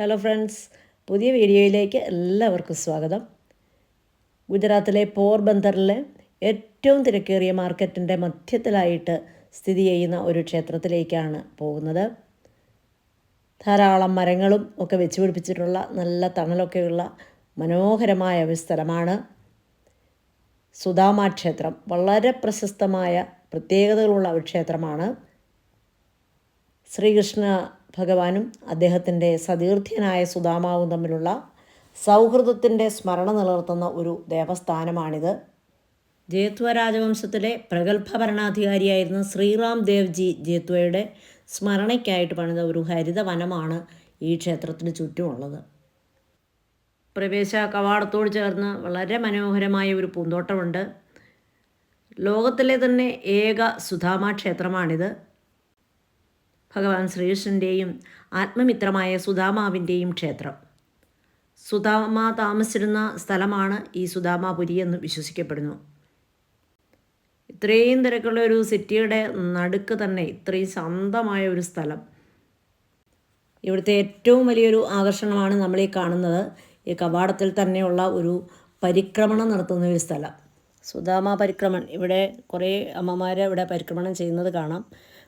Hello friends പുതിയ വീഡിയോയിലേക്ക് എല്ലാവർക്കും സ്വാഗതം. ഗുജറാത്തിലെ പോർബന്ദറിലെ ഏറ്റവും തിരക്കേറിയ മാർക്കറ്റിന്റെ മധ്യത്തിലായിട്ട് സ്ഥിതി ചെയ്യുന്ന ഒരു ക്ഷേത്രത്തിലേക്കാണ് പോകുന്നത്. ധാരാളം മരങ്ങളും ഒക്കെ വെച്ച് പിടിപ്പിച്ചിട്ടുള്ള നല്ല തണലൊക്കെയുള്ള മനോഹരമായ ഒരു സ്ഥലമാണ് സുദാമ ക്ഷേത്രം. വളരെ പ്രശസ്തമായ പ്രത്യേകതകളുള്ള ഒരു ക്ഷേത്രമാണ്. ശ്രീകൃഷ്ണ ഭഗവാനും അദ്ദേഹത്തിന്റെ സതീർത്ഥ്യനായ സുദാമാവും തമ്മിലുള്ള സൗഹൃദത്തിന്റെ സ്മരണ നിലനിർത്തുന്ന ഒരു ദേവസ്ഥാനമാണിത്. ജേത്വ രാജവംശത്തിലെ പ്രഗത്ഭ ഭരണാധികാരിയായിരുന്ന ശ്രീറാം ദേവ്ജി ജേത്വയുടെ സ്മരണയ്ക്കായിട്ട് പണിത ഒരു ഹരിതവനമാണ് ഈ ക്ഷേത്രത്തിന് ചുറ്റുമുള്ളത്. പ്രവേശ കവാടത്തോട് ചേർന്ന് വളരെ മനോഹരമായ ഒരു പൂന്തോട്ടമുണ്ട്. ലോകത്തിലെ തന്നെ ഏക സുധാമ ക്ഷേത്രമാണിത്. ഭഗവാൻ ശ്രീകൃഷ്ണന്റെയും ആത്മമിത്രമായ സുധാമാവിന്റെയും ക്ഷേത്രം. സുധാമ താമസിച്ചിരുന്ന സ്ഥലമാണ് ഈ സുധാമാപുരി എന്ന് വിശ്വസിക്കപ്പെടുന്നു. ഇത്രയും തിരക്കുള്ള ഒരു സിറ്റിയുടെ നടുക്ക് തന്നെ ഇത്രയും ശാന്തമായ ഒരു സ്ഥലം. ഇവിടുത്തെ ഏറ്റവും വലിയൊരു ആകർഷണമാണ് നമ്മൾ ഈ കാണുന്നത്. ഈ കവാടത്തിൽ തന്നെയുള്ള ഒരു പരിക്രമണം നടത്തുന്ന ഒരു സ്ഥലം. സുധാമ പരിക്രമൺ. ഇവിടെ കുറേ അമ്മമാർ ഇവിടെ പരിക്രമണം ചെയ്യുന്നത് കാണാം.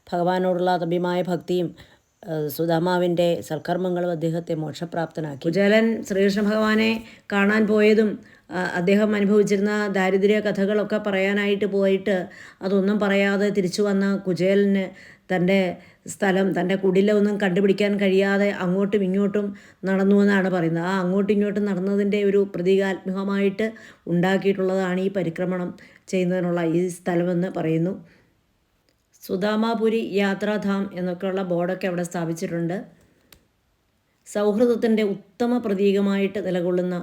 ഭഗവാനോടുള്ള അതമ്യമായ ഭക്തിയും സുധാമാവിന്റെ സൽക്കർമ്മങ്ങളും അദ്ദേഹത്തെ മോക്ഷപ്രാപ്തനാക്കി. കുചേലൻ ശ്രീകൃഷ്ണ ഭഗവാനെ കാണാൻ പോയതും അദ്ദേഹം അനുഭവിച്ചിരുന്ന ദാരിദ്ര്യ കഥകളൊക്കെ പറയാനായിട്ട് പോയിട്ട് അതൊന്നും പറയാതെ തിരിച്ചു വന്ന കുചേലന് തന്റെ സ്ഥലം തന്റെ കുടിലൊന്നും കണ്ടുപിടിക്കാൻ കഴിയാതെ അങ്ങോട്ടും ഇങ്ങോട്ടും നടന്നു എന്നാണ് പറയുന്നത്. ആ അങ്ങോട്ടും ഇങ്ങോട്ടും നടന്നതിന്റെ ഒരു പ്രതീകാത്മകമായിട്ട് ഉണ്ടാക്കിയിട്ടുള്ളതാണ് ഈ പരിക്രമണം ചെയ്യുന്നതിനുള്ള ഈ സ്ഥലമെന്ന് പറയുന്നു. സുദാമാപുരി യാത്രാധാം എന്നൊക്കെയുള്ള ബോർഡൊക്കെ അവിടെ സ്ഥാപിച്ചിട്ടുണ്ട്. സൗഹൃദത്തിന്റെ ഉത്തമ പ്രതീകമായിട്ട് നിലകൊള്ളുന്ന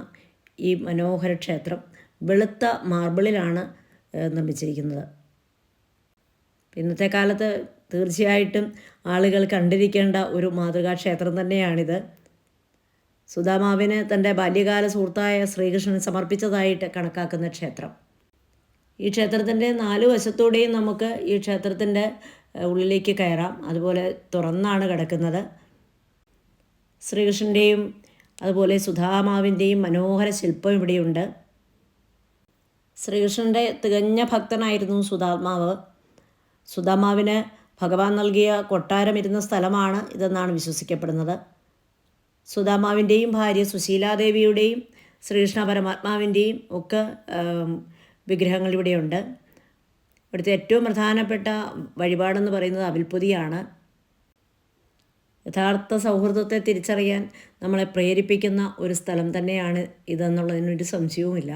ഈ മനോഹര ക്ഷേത്രം വെളുത്ത മാർബിളിലാണ് നിർമ്മിച്ചിരിക്കുന്നത്. ഇന്നത്തെ കാലത്ത് തീർച്ചയായിട്ടും ആളുകൾ കണ്ടിരിക്കേണ്ട ഒരു മാതൃകാ ക്ഷേത്രം തന്നെയാണിത്. സുധാമാവിന് തന്റെ ബാല്യകാല സുഹൃത്തായ ശ്രീകൃഷ്ണൻ സമർപ്പിച്ചതായിട്ട് കണക്കാക്കുന്ന ക്ഷേത്രം. ഈ ക്ഷേത്രത്തിന്റെ നാല് വശത്തൂടെയും നമുക്ക് ഈ ക്ഷേത്രത്തിന്റെ ഉള്ളിലേക്ക് കയറാം. അതുപോലെ തുറന്നാണ് കിടക്കുന്നത്. ശ്രീകൃഷ്ണന്റെയും അതുപോലെ സുധാമാവിന്റെയും മനോഹര ശില്പം ഇവിടെയുണ്ട്. ശ്രീകൃഷ്ണന്റെ തികഞ്ഞ ഭക്തനായിരുന്നു സുധാമാവ്. സുധാമാവിന് ഭഗവാൻ നൽകിയ കൊട്ടാരം ഇരുന്ന സ്ഥലമാണ് ഇതെന്നാണ് വിശ്വസിക്കപ്പെടുന്നത്. സുധാമാവിന്റെയും ഭാര്യ സുശീലാദേവിയുടെയും ശ്രീകൃഷ്ണ പരമാത്മാവിന്റെയും ഒക്കെ വിഗ്രഹങ്ങൾ ഇവിടെയുണ്ട് ഇവിടുത്തെ ഏറ്റവും പ്രധാനപ്പെട്ട വഴിപാടെന്ന് പറയുന്നത് അവിൽപ്പൊതിയാണ് യഥാർത്ഥ സൗഹൃദത്തെ തിരിച്ചറിയാൻ നമ്മളെ പ്രേരിപ്പിക്കുന്ന ഒരു സ്ഥലം തന്നെയാണ് ഇതെന്നുള്ളതിനൊരു സംശയവുമില്ല.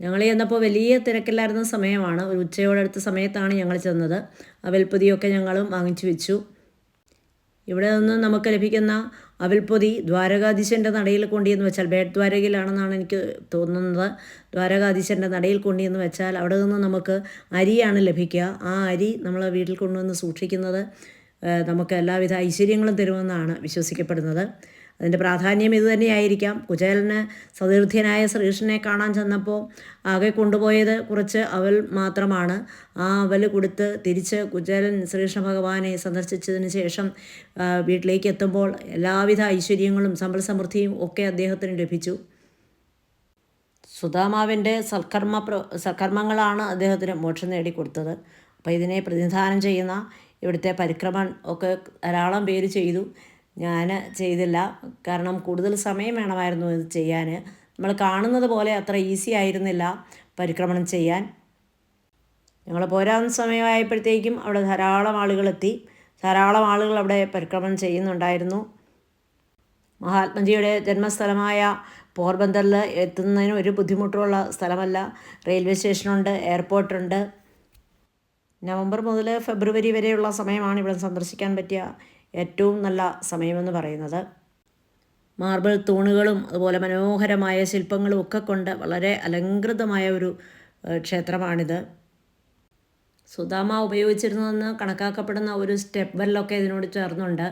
ഞങ്ങൾ ചെന്നപ്പോൾ വലിയ തിരക്കില്ലായിരുന്ന സമയമാണ്. ഒരു ഉച്ചയോടടുത്ത സമയത്താണ് ഞങ്ങൾ ചെന്നത്. അവൽപ്പുതിയൊക്കെ ഞങ്ങളും വാങ്ങിച്ചു വെച്ചു. ഇവിടെ നിന്ന് നമുക്ക് ലഭിക്കുന്ന അവൽപ്പൊതി ദ്വാരകാധീശന്റെ നടയിൽ കൊണ്ടിയെന്ന് വെച്ചാൽ ബേഡ് ദ്വാരകയിലാണെന്നാണ് എനിക്ക് തോന്നുന്നത്. ദ്വാരകാധീശന്റെ നടയിൽ കൊണ്ടിയെന്ന് വെച്ചാൽ അവിടെ നിന്ന് നമുക്ക് അരിയാണ് ലഭിക്കുക. ആ അരി നമ്മൾ വീട്ടിൽ കൊണ്ടുവന്ന് സൂക്ഷിക്കുന്നത് നമുക്ക് എല്ലാവിധ ഐശ്വര്യങ്ങളും തരുമെന്നാണ് വിശ്വസിക്കപ്പെടുന്നത്. അതിന്റെ പ്രാധാന്യം ഇത് തന്നെയായിരിക്കാം. കുചേലന് സതീർത്ഥ്യനായ ശ്രീകൃഷ്ണനെ കാണാൻ ചെന്നപ്പോൾ ആകെ കൊണ്ടുപോയത് കുറച്ച് അവൽ മാത്രമാണ്. ആ അവൽ കൊടുത്ത് തിരിച്ച് കുചേലൻ ശ്രീകൃഷ്ണ ഭഗവാനെ സന്ദർശിച്ചതിന് ശേഷം വീട്ടിലേക്ക് എത്തുമ്പോൾ എല്ലാവിധ ഐശ്വര്യങ്ങളും സമ്പൽ സമൃദ്ധിയും ഒക്കെ അദ്ദേഹത്തിന് ലഭിച്ചു. സുധാമാവിന്റെ സൽക്കർമ്മ പ്ര സൽക്കർമ്മങ്ങളാണ് അദ്ദേഹത്തിന് മോക്ഷം നേടിക്കൊടുത്തത്. അപ്പോൾ ഇതിനെ പ്രതിനിധാനം ചെയ്യുന്ന ഇവിടുത്തെ പരിക്രമൺ ഒക്കെ ധാരാളം പേര് ചെയ്തു. ഞാൻ ചെയ്തില്ല. കാരണം കൂടുതൽ സമയം വേണമായിരുന്നു ഇത് ചെയ്യാൻ. നമ്മൾ കാണുന്നത് പോലെ അത്ര ഈസി ആയിരുന്നില്ല പരിക്രമണം ചെയ്യാൻ. ഞങ്ങൾ പോരാൻ സമയമായപ്പോഴത്തേക്കും അവിടെ ധാരാളം ആളുകളെത്തി ധാരാളം ആളുകൾ അവിടെ പരിക്രമണം ചെയ്യുന്നുണ്ടായിരുന്നു. മഹാത്മജിയുടെ ജന്മസ്ഥലമായ പോർബന്തറിൽ എത്തുന്നതിന് ഒരു ബുദ്ധിമുട്ടുള്ള സ്ഥലമല്ല. റെയിൽവേ സ്റ്റേഷനുണ്ട് എയർപോർട്ടുണ്ട്. നവംബർ മുതൽ ഫെബ്രുവരി വരെയുള്ള സമയമാണ് ഇവിടെ സന്ദർശിക്കാൻ പറ്റിയ ഏറ്റവും നല്ല സമയമെന്ന് പറയുന്നത്. മാർബിൾ തൂണുകളും അതുപോലെ മനോഹരമായ ശില്പങ്ങളും ഒക്കെ കൊണ്ട് വളരെ അലങ്കൃതമായ ഒരു ക്ഷേത്രമാണിത്. സുദാമ ഉപയോഗിച്ചിരുന്നതെന്ന് കണക്കാക്കപ്പെടുന്ന ഒരു സ്റ്റെപ്പ് വെല്ലൊക്കെ ഇതിനോട് ചേർന്നുണ്ട്.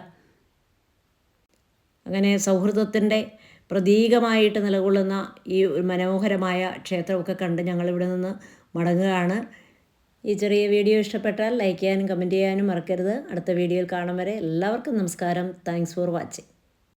അങ്ങനെ സൗഹൃദത്തിന്റെ പ്രതീകമായിട്ട് നിലകൊള്ളുന്ന ഈ മനോഹരമായ ക്ഷേത്രമൊക്കെ കണ്ട് ഞങ്ങളിവിടെ നിന്ന് മടങ്ങുകയാണ്. ഈ ചെറിയ വീഡിയോ ഇഷ്ടപ്പെട്ടാൽ ലൈക്ക് ചെയ്യാനും കമന്റ് ചെയ്യാനും മറക്കരുത്. അടുത്ത വീഡിയോയിൽ കാണാൻ വരെ എല്ലാവർക്കും നമസ്കാരം. Thanks for watching